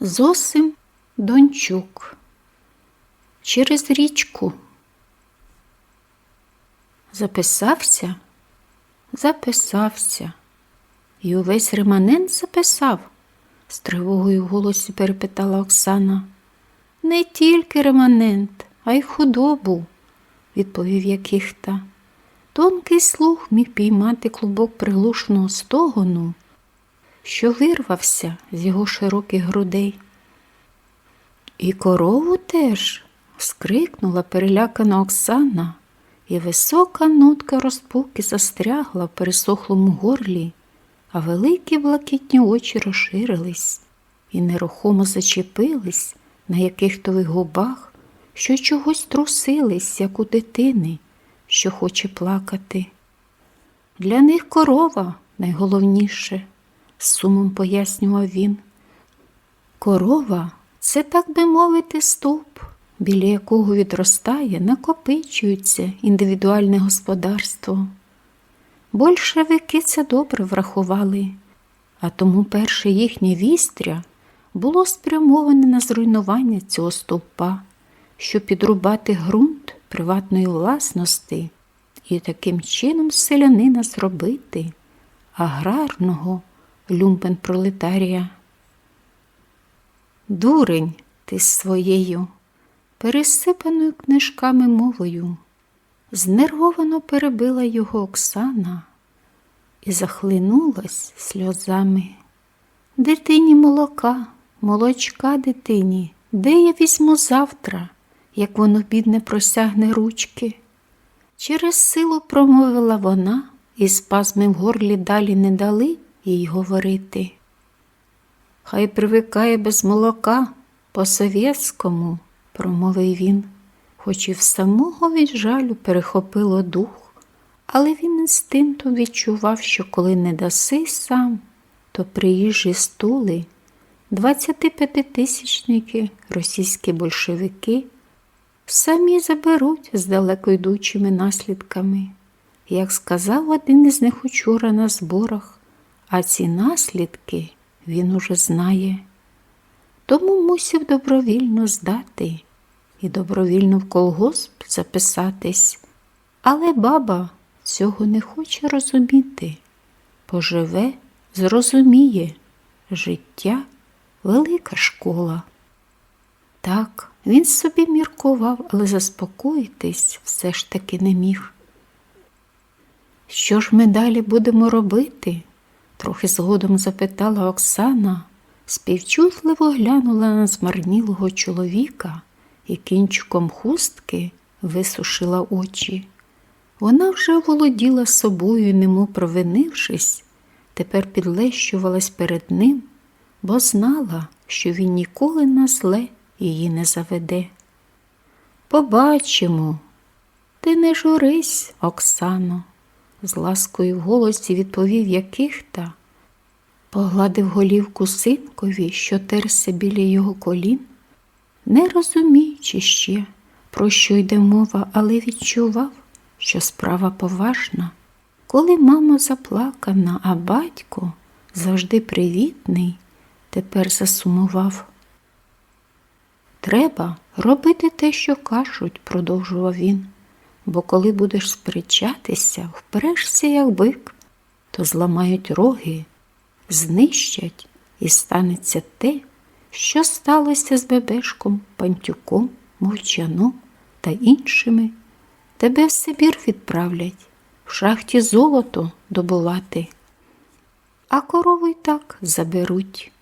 Зосим Дончук. Через річку. Записався, записався. І увесь реманент записав, з тривогою в голосі перепитала Оксана. Не тільки реманент, а й худобу, відповів Якихта. Тонкий слух міг піймати клубок приглушеного стогону, що вирвався з його широких грудей. І корову теж. скрикнула перелякана Оксана, і висока нотка розпуки застрягла в пересохлому горлі, а великі блакитні очі розширились і нерухомо зачепились на яких-то губах, що чогось трусились, як у дитини, що хоче плакати. Для них корова найголовніше, з сумом пояснював він. Корова це, так би мовити, стовп, біля якого відростає, накопичується індивідуальне господарство. Большевики це добре врахували, а тому перше їхнє вістря було спрямоване на зруйнування цього стовпа, щоб підрубати ґрунт приватної власності і таким чином селянина зробити аграрного люмпен-пролетарія. Дурень ти з своєю, пересипаною книжками мовою, знервовано перебила його Оксана і захлинулась сльозами. Дитині молока, молочка дитині, де я візьму завтра, як воно бідне просягне ручки. Через силу промовила вона, і спазми в горлі далі не дали їй говорити. Хай привикає без молока по-совєтському, промовив він, хоч і в самого від жалю перехопило дух, але він інстинктом відчував, що коли не даси сам, то приїжджі стули, 25-тисячники, російські большевики самі заберуть з далеко йдучими наслідками. Як сказав один із них учора на зборах, а ці наслідки він уже знає. Тому мусив добровільно здати і добровільно в колгосп записатись. Але баба цього не хоче розуміти. Поживе, зрозуміє життя велика школа. Так, він собі міркував, але заспокоїтись все ж таки не міг. Що ж ми далі будемо робити? Трохи згодом запитала Оксана, співчутливо глянула на змарнілого чоловіка і кінчиком хустки висушила очі. Вона вже володіла собою, немов провинившись, тепер підлещувалась перед ним, бо знала, що він ніколи на зле її не заведе. Побачимо, ти не журись, Оксано з ласкою в голосі відповів яких-та, погладив голівку синкові, що терся біля його колін, не розуміючи ще, про що йде мова, але відчував, що справа поважна. Коли мама заплакана, а батько завжди привітний, тепер засумував. Треба робити те, що кажуть, продовжував він бо коли будеш сперечатися, впрешся, як бик, то зламають роги, знищать і станеться те, що сталося з Бебешком, Пантюком, Мовчаном та іншими. Тебе в Сибір відправлять, в шахті золото добувати. А корову й так заберуть.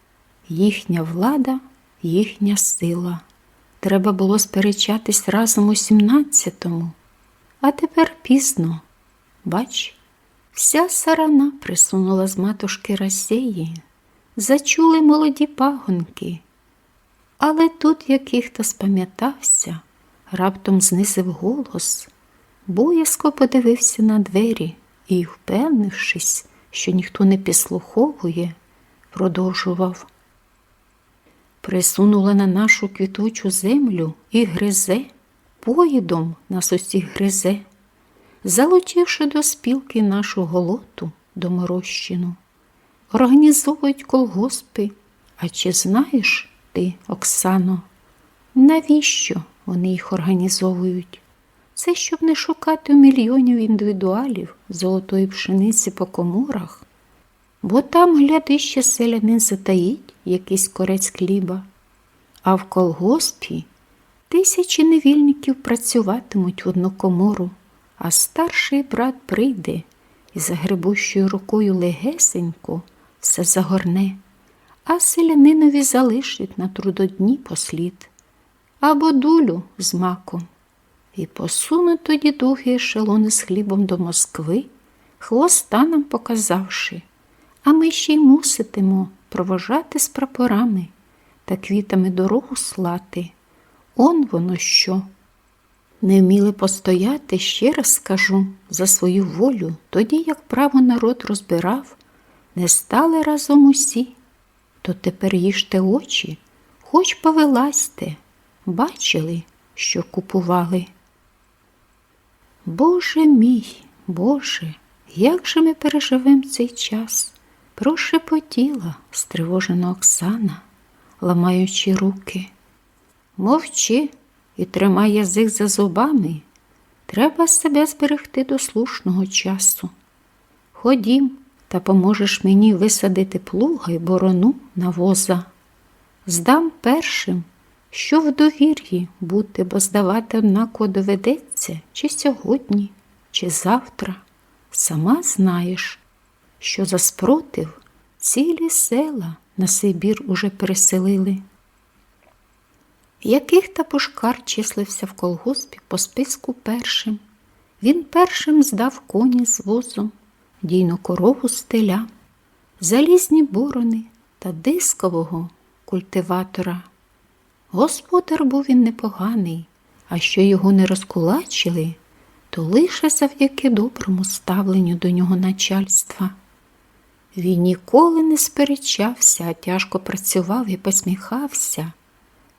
Їхня влада, їхня сила. Треба було сперечатись разом у сімнадцятому. А тепер пізно. Бач, вся сарана присунула з матушки Расеї, зачули молоді пагонки. Але тут яких-то спам'ятався, раптом знизив голос, боязко подивився на двері і, впевнившись, що ніхто не підслуховує, продовжував. Присунула на нашу квітучу землю і гризе поїдом нас усіх гризе, залучивши до спілки нашу голоту доморощину, організовують колгоспи. А чи знаєш, ти, Оксано, навіщо вони їх організовують? Це щоб не шукати у мільйонів індивідуалів золотої пшениці по коморах, бо там, гляди, ще селянин затаїть якийсь корець хліба, а в колгоспі тисячі невільників працюватимуть в одну комору, а старший брат прийде і загребущою рукою легесенько все загорне, а селянинові залишить на трудодні послід або дулю з маком. І посунуть тоді довгі ешелони з хлібом до Москви, хвоста нам показавши, а ми ще й муситимо провожати з прапорами та квітами дорогу слати. Он воно що. Не вміли постояти, ще раз скажу, за свою волю, тоді, як право народ розбирав, не стали разом усі, то тепер їжте очі, хоч повелазьте, бачили, що купували. Боже мій, Боже, як же ми переживем цей час? Прошепотіла стривожена Оксана, ламаючи руки. Мовчи і тримай язик за зубами. Треба себе зберегти до слушного часу. Ходім та поможеш мені висадити плуга й борону на воза. Здам першим, що в довір'ї бути, бо здавати однаково доведеться чи сьогодні, чи завтра. Сама знаєш, що за спротив цілі села на Сибір уже переселили. Яких та пушкар числився в колгоспі по списку першим. Він першим здав коні з возом, дійну корову стеля, залізні борони та дискового культиватора. Господар був він непоганий, а що його не розкулачили, то лише завдяки доброму ставленню до нього начальства. Він ніколи не сперечався, а тяжко працював і посміхався.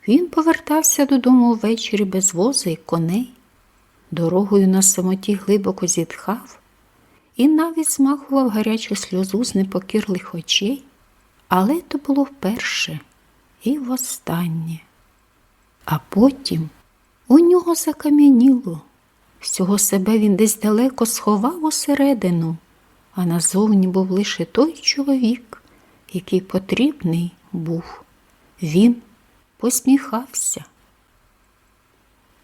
Він повертався додому ввечері без воза і коней, дорогою на самоті глибоко зітхав і навіть змахував гарячу сльозу з непокірлих очей, але то було вперше і востаннє. А потім у нього закам'яніло. Всього себе він десь далеко сховав усередину, а назовні був лише той чоловік, який потрібний був. Він посміхався.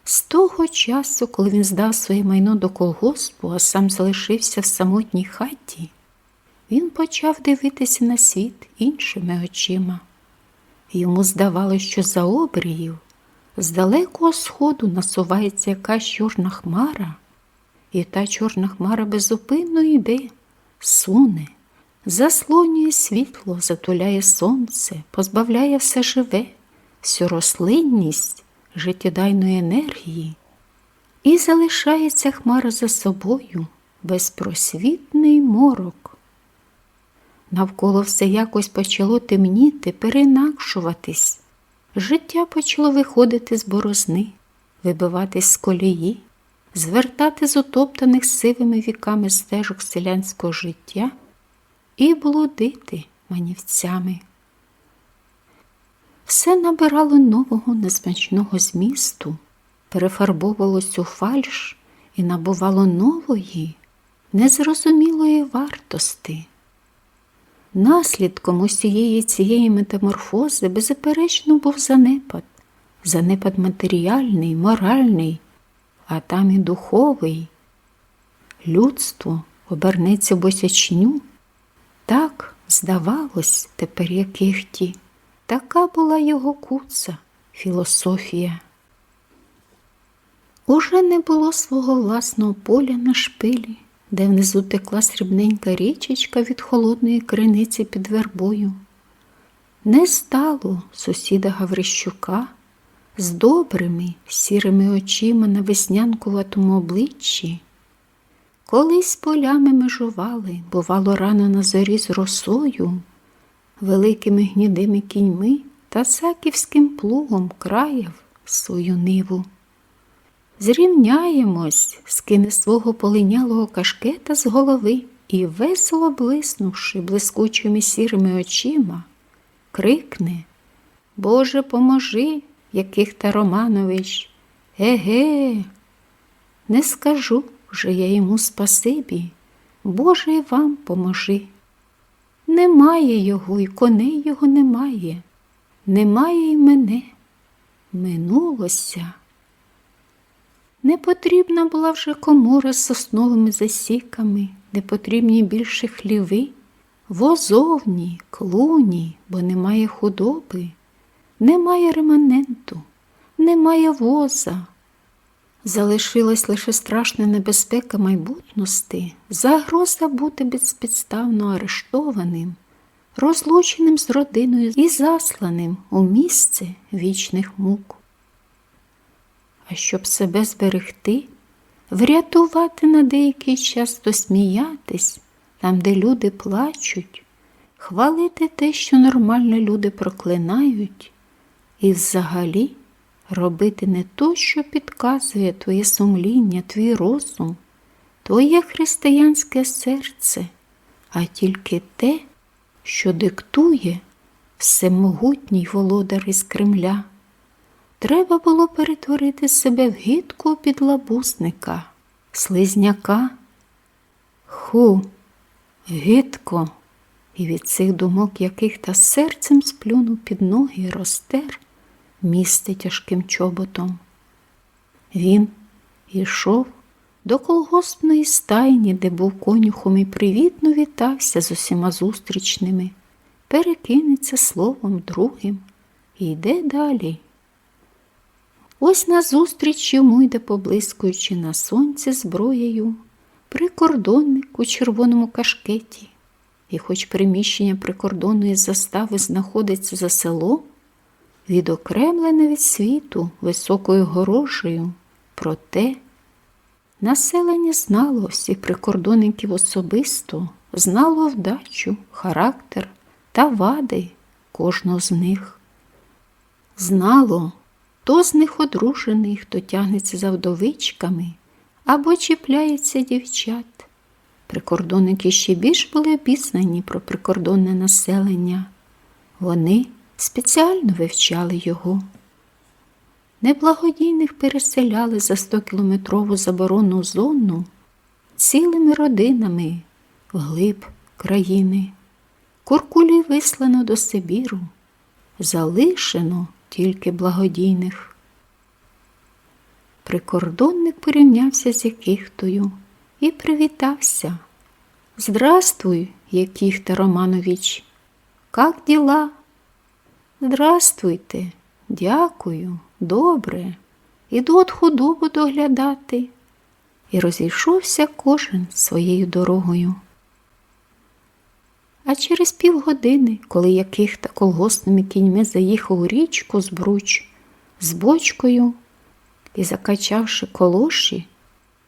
З того часу, коли він здав своє майно до колгоспу, а сам залишився в самотній хаті, він почав дивитися на світ іншими очима. Йому здавалося, що за обріїв з далекого сходу насувається якась чорна хмара, і та чорна хмара безупинно йде, суне, заслонює світло, затуляє сонце, позбавляє все живе, всю рослинність життєдайної енергії, і залишається хмара за собою безпросвітний морок. Навколо все якось почало темніти, переінакшуватись. Життя почало виходити з борозни, вибиватись з колії, звертати з утоптаних сивими віками стежок селянського життя і блудити манівцями. Все набирало нового несмачного змісту, перефарбовувалось у фальш і набувало нової, незрозумілої вартости. Наслідком усієї цієї метаморфози беззаперечно був занепад, занепад матеріальний, моральний, а там і духовий. Людство обернеться босячню. Так, здавалось, тепер як іхті. Така була його куца, філософія. Уже не було свого власного поля на шпилі де внизу текла срібненька річечка від холодної криниці під вербою. Не стало сусіда Гаврищука з добрими сірими очима на веснянкуватому обличчі. Колись полями межували, бувало, рано на зорі з росою, великими гнідими кіньми та саківським плугом краяв свою ниву. Зрівняємось, скине свого полинялого кашкета з голови і, весело блиснувши блискучими сірими очима, крикне Боже, поможи, яких та Романович. Еге, не скажу вже я йому спасибі, Боже, вам поможи. Немає його, і коней його немає, немає й мене. Минулося. Не потрібна була вже комора з сосновими засіками, не потрібні більше хліви, возовні, клуні, бо немає худоби, немає реманенту, немає воза. Залишилась лише страшна небезпека майбутності, загроза бути безпідставно арештованим, розлученим з родиною і засланим у місце вічних мук. А щоб себе зберегти, врятувати на деякий час, то сміятись там, де люди плачуть, хвалити те, що нормально люди проклинають, і взагалі робити не то, що підказує твоє сумління, твій розум, твоє християнське серце, а тільки те, що диктує всемогутній володар із Кремля. Треба було перетворити себе в гидкого підлабузника, слизняка. Ху, гидко, і від цих думок, яких та серцем сплюнув під ноги і розтер місце тяжким чоботом. Він йшов до колгоспної стайні, де був конюхом і привітно вітався з усіма зустрічними, перекинеться словом другим і йде далі. Ось назустріч йому йде, поблискуючи на сонці зброєю, прикордонник у червоному кашкеті, і хоч приміщення прикордонної застави знаходиться за селом, відокремлене від світу високою горожею, проте населення знало всіх прикордонників особисто, знало вдачу, характер та вади кожного з них. Знало, хто з них одружений, хто тягнеться за вдовичками або чіпляється дівчат. Прикордонники ще більш були обізнані про прикордонне населення. Вони спеціально вивчали його. Неблагодійних переселяли за 100-кілометрову заборонну зону цілими родинами вглиб країни. Куркулі вислано до Сибіру, залишено тільки благодійних. Прикордонник порівнявся з Якихтою і привітався. Здравствуй, Якихта Романович, как дела? Здравствуйте, дякую, добре. Іду от худобу доглядати. І розійшовся кожен своєю дорогою. А через півгодини, коли яких та колгоспними кіньми заїхав у річку з бруч, з бочкою і, закачавши колоші,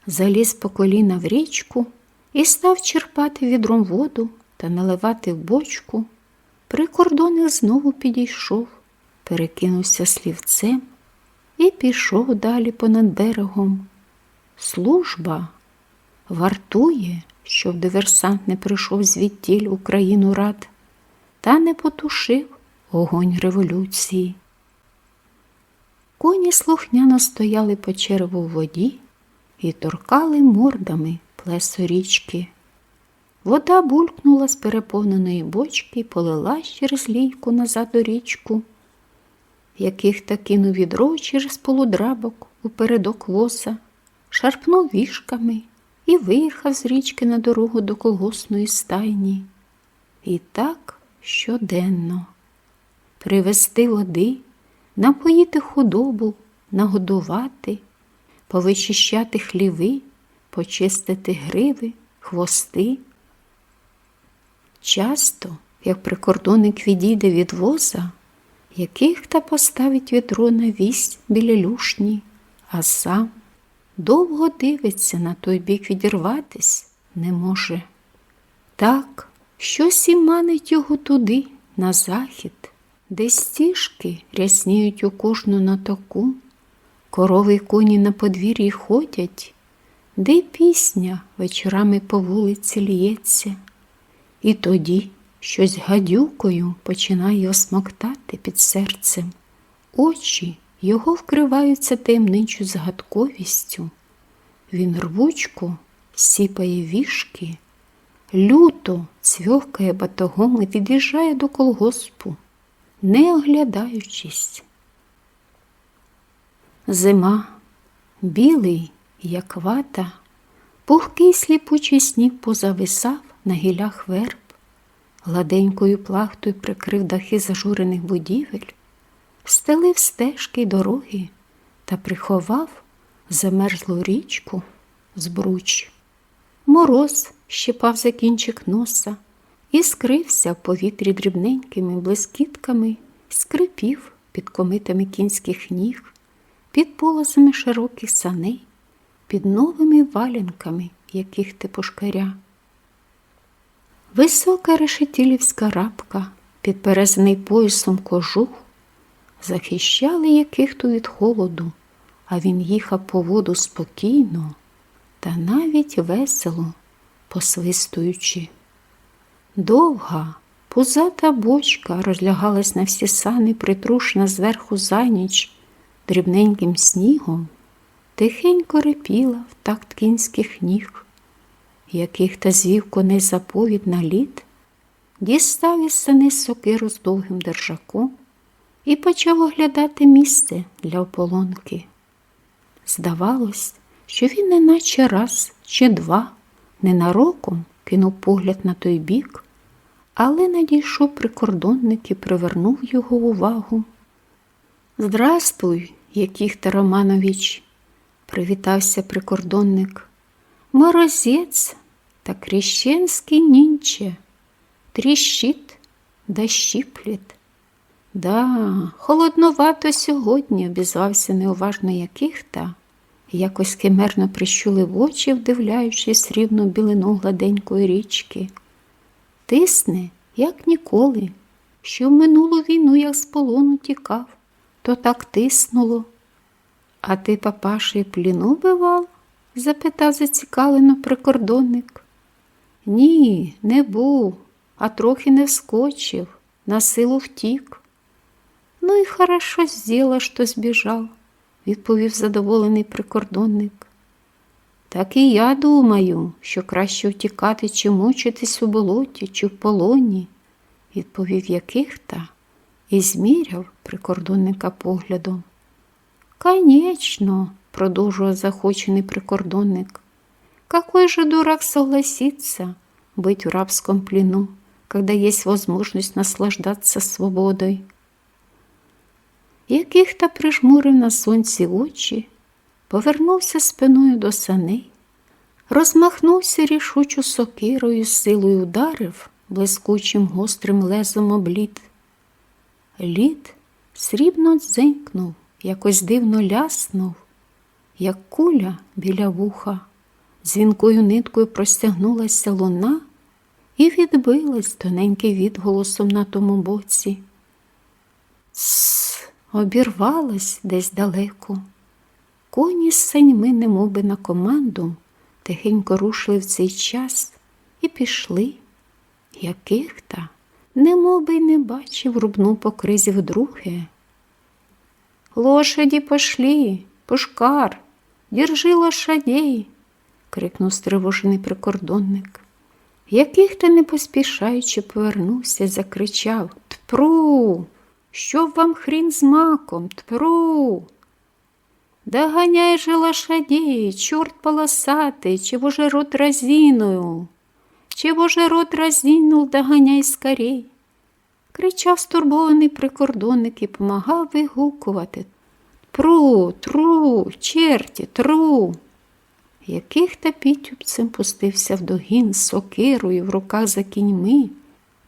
заліз по коліна в річку і став черпати відром воду та наливати в бочку, прикордонник знову підійшов, перекинувся слівцем і пішов далі понад берегом. Служба вартує щоб диверсант не прийшов звідтіль Україну рад та не потушив огонь революції. Коні слухняно стояли по черву в воді і торкали мордами плесо річки. Вода булькнула з переповненої бочки і полилась через лійку назад у річку, яких та кинув відро через полудрабок у передок воса, шарпнув вішками і виїхав з річки на дорогу до колгосної стайні. І так щоденно привезти води, напоїти худобу, нагодувати, повичищати хліви, почистити гриви, хвости. Часто, як прикордонник відійде від воза, яких та поставить відро на вісь біля люшні, а сам довго дивиться на той бік відірватись не може. Так, щось і манить його туди, на захід, де стіжки рясніють у кожну на таку, корови й коні на подвір'ї ходять, де пісня вечорами по вулиці лється. І тоді, щось гадюкою починає осмоктати під серцем. Очі його вкриваються таємничою загадковістю. Він рвучко сіпає вішки, люто цвьохкає батогом і від'їжджає до колгоспу, не оглядаючись. Зима, білий, як вата, пухкий сліпучий сніг позависав на гілях верб, гладенькою плахтою прикрив дахи зажурених будівель, стелив стежки й дороги та приховав замерзлу річку збруч. Мороз щепав за кінчик носа і скрився в повітрі дрібненькими блискітками, скрипів під комитами кінських ніг, під полозами широких саней, під новими валянками, яких ти пошкаря. Висока решетілівська рапка, підперезаний поясом кожух, захищали яких то від холоду, а він їхав по воду спокійно та навіть весело посвистуючи. Довга, пузата бочка розлягалась на всі сани, притрушена зверху за ніч дрібненьким снігом, тихенько репіла в такт кінських ніг, яких та звів коней заповідь на лід, дістав із сани сокиру з довгим держаком і почав оглядати місце для ополонки. Здавалось, що він неначе раз чи два ненароком кинув погляд на той бік, але надійшов прикордонник і привернув його увагу. Здрастуй, Яких-то Романович, привітався прикордонник. Морозець та крещенський нінче, тріщить да щіплет. Да, холодновато сьогодні, обізвався неуважно яких-то, якось химерно прищулив очі, вдивляючись срібну білину гладенької річки. Тисне, як ніколи, що в минулу війну, як з полону тікав, то так тиснуло. А ти, папаші, пліну бивав? запитав зацікавлено прикордонник. Ні, не був, а трохи не вскочив, на силу втік. Ну і хорошо з'їла, що збіжав, відповів задоволений прикордонник. Так і я думаю, що краще втікати, чи мучитись у болоті, чи в полоні, відповів яких-то і зміряв прикордонника поглядом. Конечно, продовжував захочений прикордонник. Какой же дурак согласится быть в рабском плену, когда есть возможность наслаждаться свободой? Яких-то прижмурив на сонці очі, повернувся спиною до саней, розмахнувся рішучу сокирою, силою ударив блискучим гострим лезом облід. Лід срібно дзенькнув, якось дивно ляснув, як куля біля вуха, дзвінкою ниткою простягнулася луна і відбилась тоненьким відголосом на тому боці. Тсс, обірвалась десь далеко. Коні з саньми, немоби на команду, тихенько рушили в цей час і пішли. Яких та, немоби й не бачив, рубну по кризі вдруге. Лошаді пошли, пушкар, держи лошадей, крикнув стривожений прикордонник. Яких ти не поспішаючи повернувся, закричав Тпру, щоб вам хрін з маком, тпру. Доганяй же лошадей, чорт полосатый, чего же рот разиною, чего же рот разинул, доганяй скорей кричав стурбований прикордонник і помагав вигукувати Тру, тру, черті, тру. Яких та підтюбцем пустився в догін з сокирою в руках за кіньми,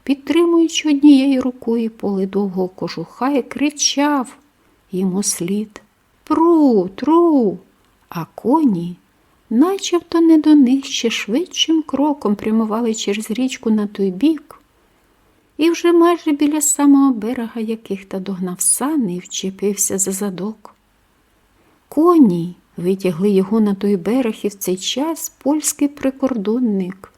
підтримуючи однією рукою поле довгого кожуха і кричав йому слід. Пру, тру, а коні, начебто не до них ще швидшим кроком прямували через річку на той бік, і вже майже біля самого берега яких та догнав сани вчепився за задок. Коні витягли його на той берег і в цей час польський прикордонник.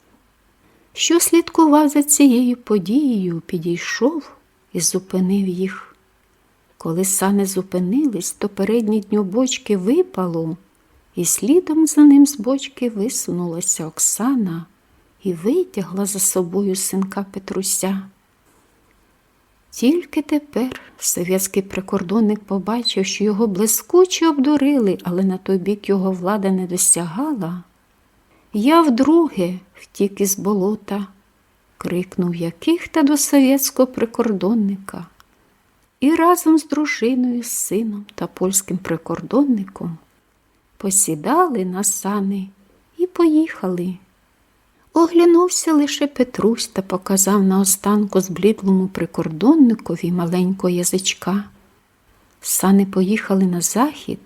що слідкував за цією подією, підійшов і зупинив їх. Коли сани зупинились, то переднє дню бочки випало, і слідом за ним з бочки висунулася Оксана і витягла за собою синка Петруся. Тільки тепер совєтський прикордонник побачив, що його блискуче обдурили, але на той бік його влада не досягала. Я вдруге втік із болота, крикнув яких та до совєтського прикордонника. І разом з дружиною, з сином та польським прикордонником посідали на сани і поїхали. Оглянувся лише Петрусь та показав наостанку зблідлому прикордонникові маленького язичка. Сани поїхали на захід,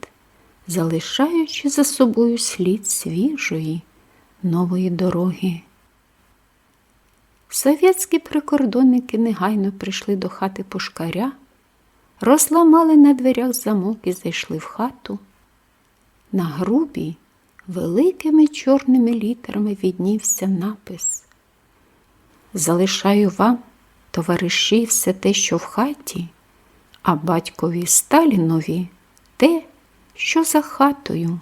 залишаючи за собою слід свіжої нової дороги. Совєтські прикордонники негайно прийшли до хати пушкаря, розламали на дверях замок і зайшли в хату. На грубій, великими чорними літерами віднівся напис. Залишаю вам, товариші, все те, що в хаті, а батькові Сталінові те, що за хатою.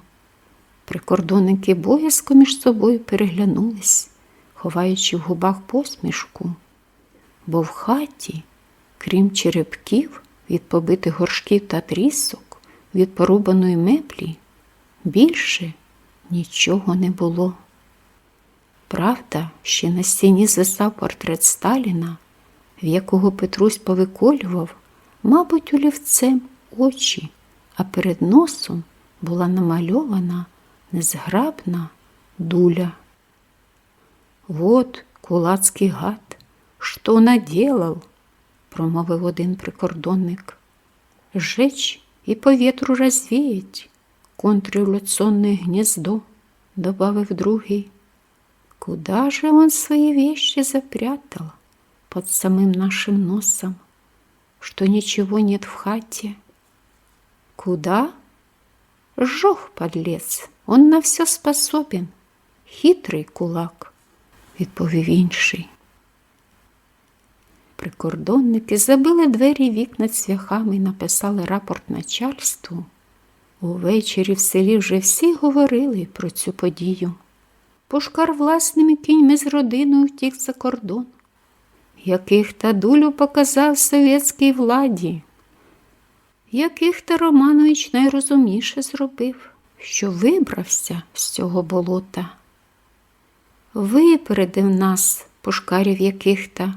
Прикордонники боязко між собою переглянулись, ховаючи в губах посмішку, бо в хаті, крім черепків від побитих горшків та трісок, від порубаної меблі, більше нічого не було. Правда, ще на стіні звисав портрет Сталіна, в якого Петрусь повиколював, мабуть, олівцем очі, а перед носом була намальована незграбна дуля. Вот кулацький гад, що наделал, промовив один прикордонник. Жечь і по ветру розвіять контрреволюционное гнездо, добавив другий. Куда же он свои вещи запрятал под самым нашим носом, что ничего нет в хате? Куда? Жох, подлец, он на все способен. Хитрий кулак, відповів інший. Прикордонники забили двері вікна цвяхами і написали рапорт начальству. Увечері в селі вже всі говорили про цю подію. Пушкар власними кіньми з родиною втік за кордон, яких та дулю показав совєтській владі, яких та Романович найрозумніше зробив, що вибрався з цього болота. Випередив нас, пушкарів яких та,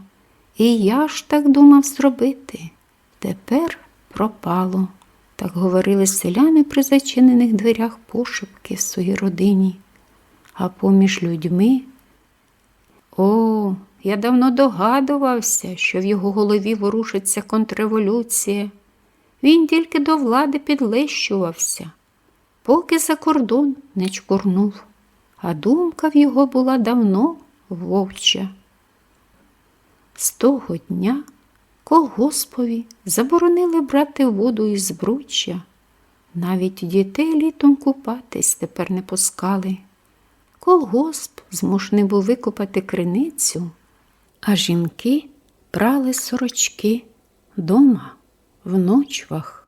і я ж так думав зробити. Тепер пропало. Так говорили селяни при зачинених дверях пошепки в своїй родині, а поміж людьми. О, я давно догадувався, що в його голові ворушиться контрреволюція. Він тільки до влади підлещувався, поки за кордон не чкурнув, а думка в його була давно вовча. З того дня колгоспові заборонили брати воду із збруччя. Навіть дітей літом купатись тепер не пускали. Колгосп змушений був викопати криницю, а жінки прали сорочки дома в ночвах.